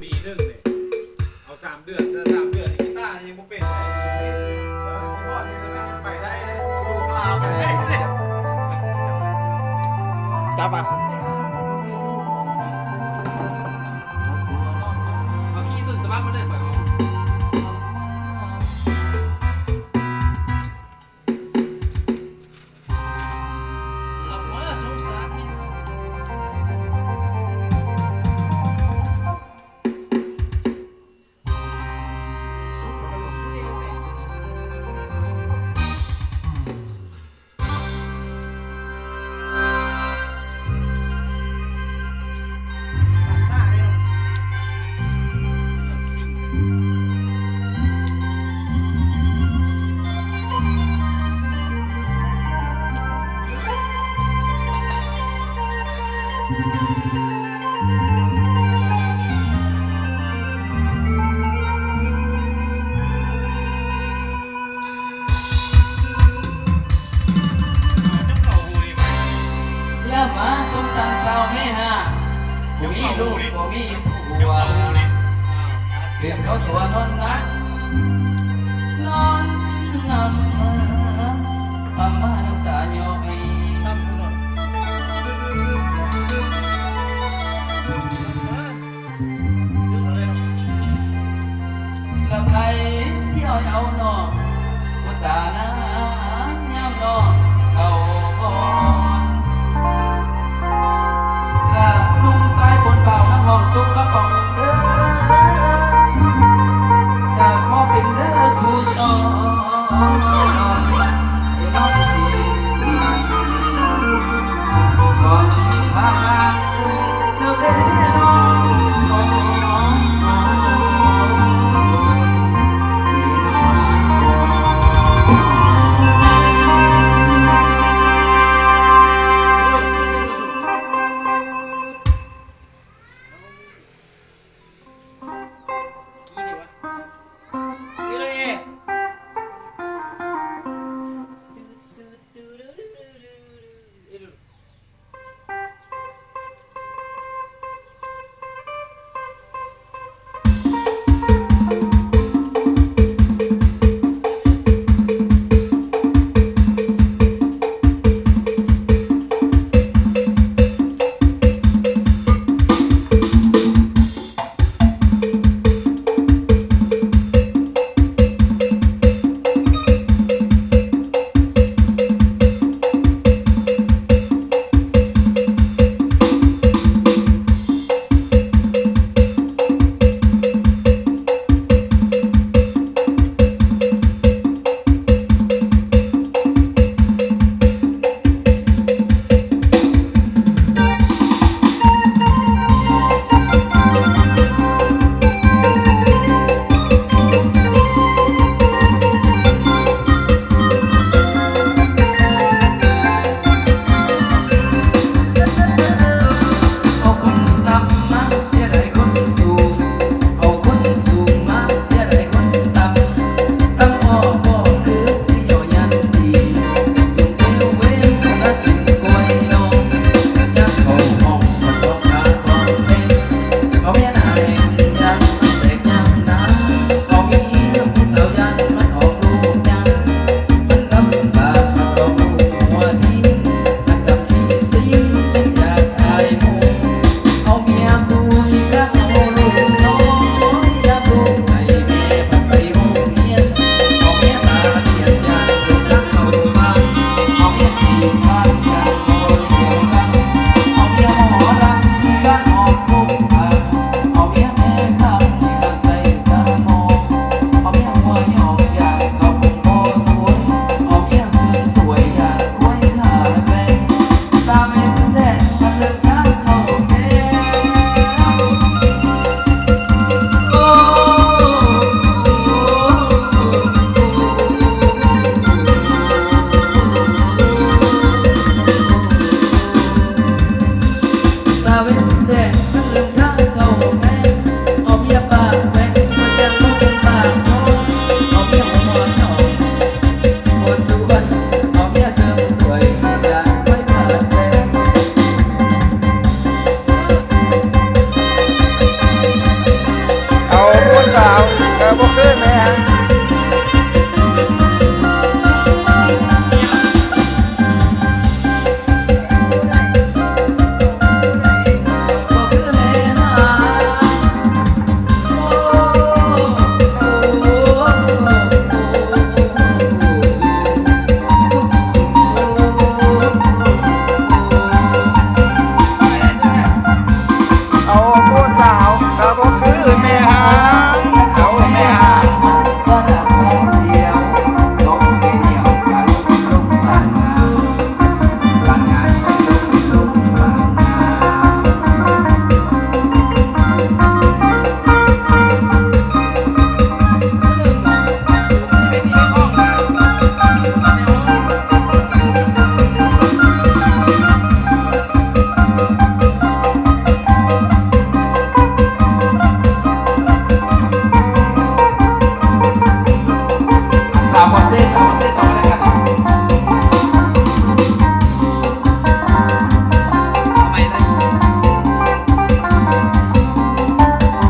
ปีหนึ่งเนี่ยเอาสามเดือนสามเดือนกีตาร์ยังไม่เป็นเลยที่พ่อนี่ก็ยังไปได้เลยดูปลาไปได้เลยจับอะ เข่าหูนี่ไปอย่ามาสงสารสาวแม่ฮะบ่มีลูกบ่มีผัจัว เข่าหูนี่เสียงเขาตัวนอนนักนอนนอนมาอา sabe?